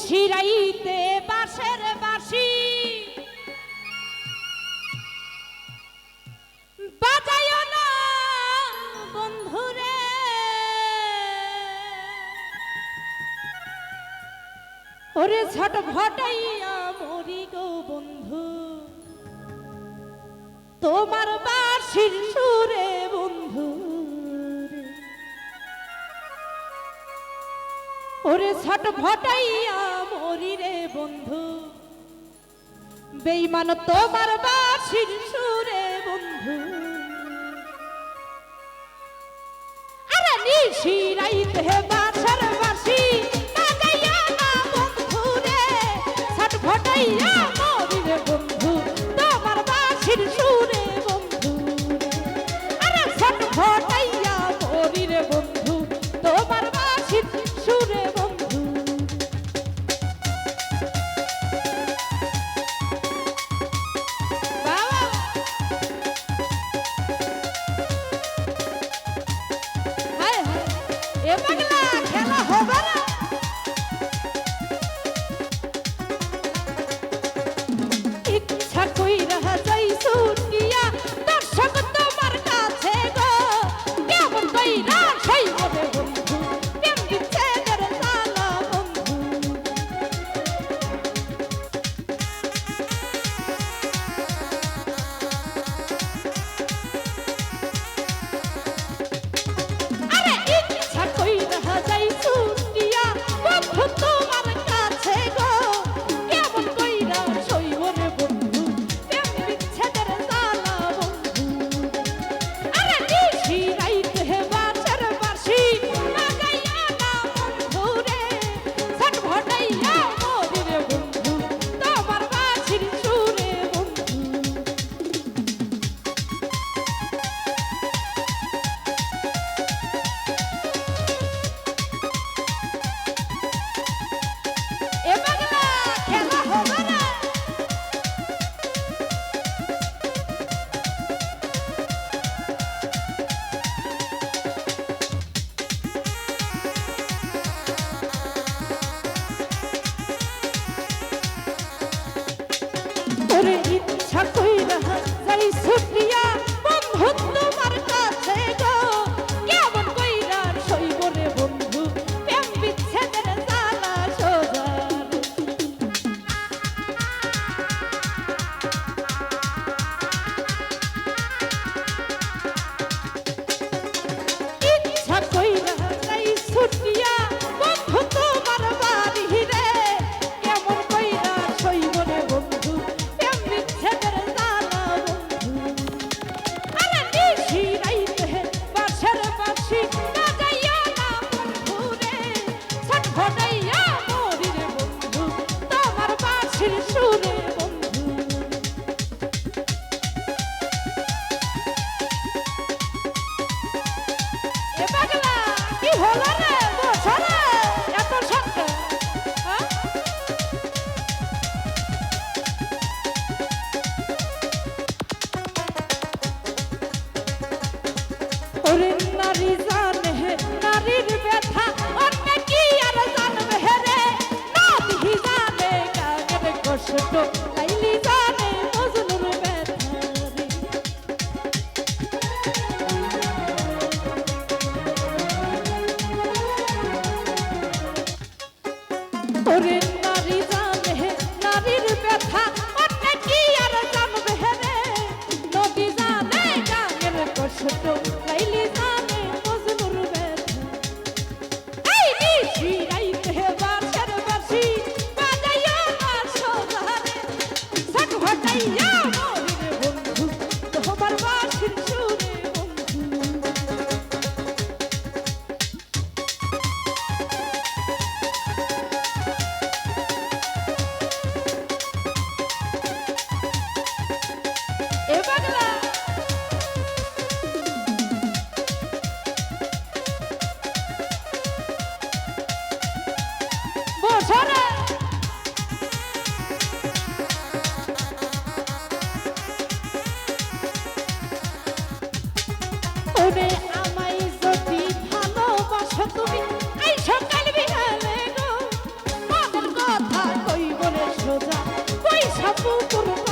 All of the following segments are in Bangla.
শিরাইতে বাসের বাসি বাজায় না বন্ধুরে। ওরে ছট ঘটাইয়া মরি গো বন্ধু। তোমার বাসির ছট ভটাইয়া মরি রে বন্ধু। বেইমান তোমার বাসির সুরে বন্ধু। আরে নি নিশিরাইতে বা করে ইচ্ছা কইরা যাই ছুট কষ্ট লাইলি জানে Yeah. Come on.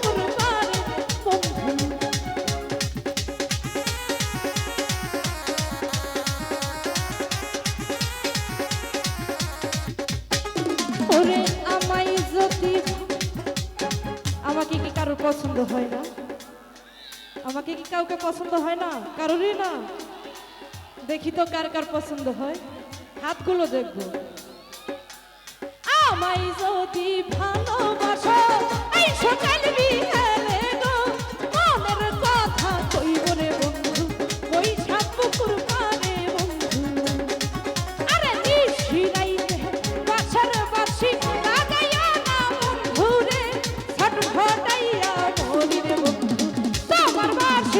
কারও পছন্দ হয় না। আমাকে কি কাউকে পছন্দ হয় না? কারোরই না। দেখি তো কার কার পছন্দ হয়। হাতগুলো দেখব। আমায় যদি ভালোবাসো, এই সকালে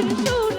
shoot.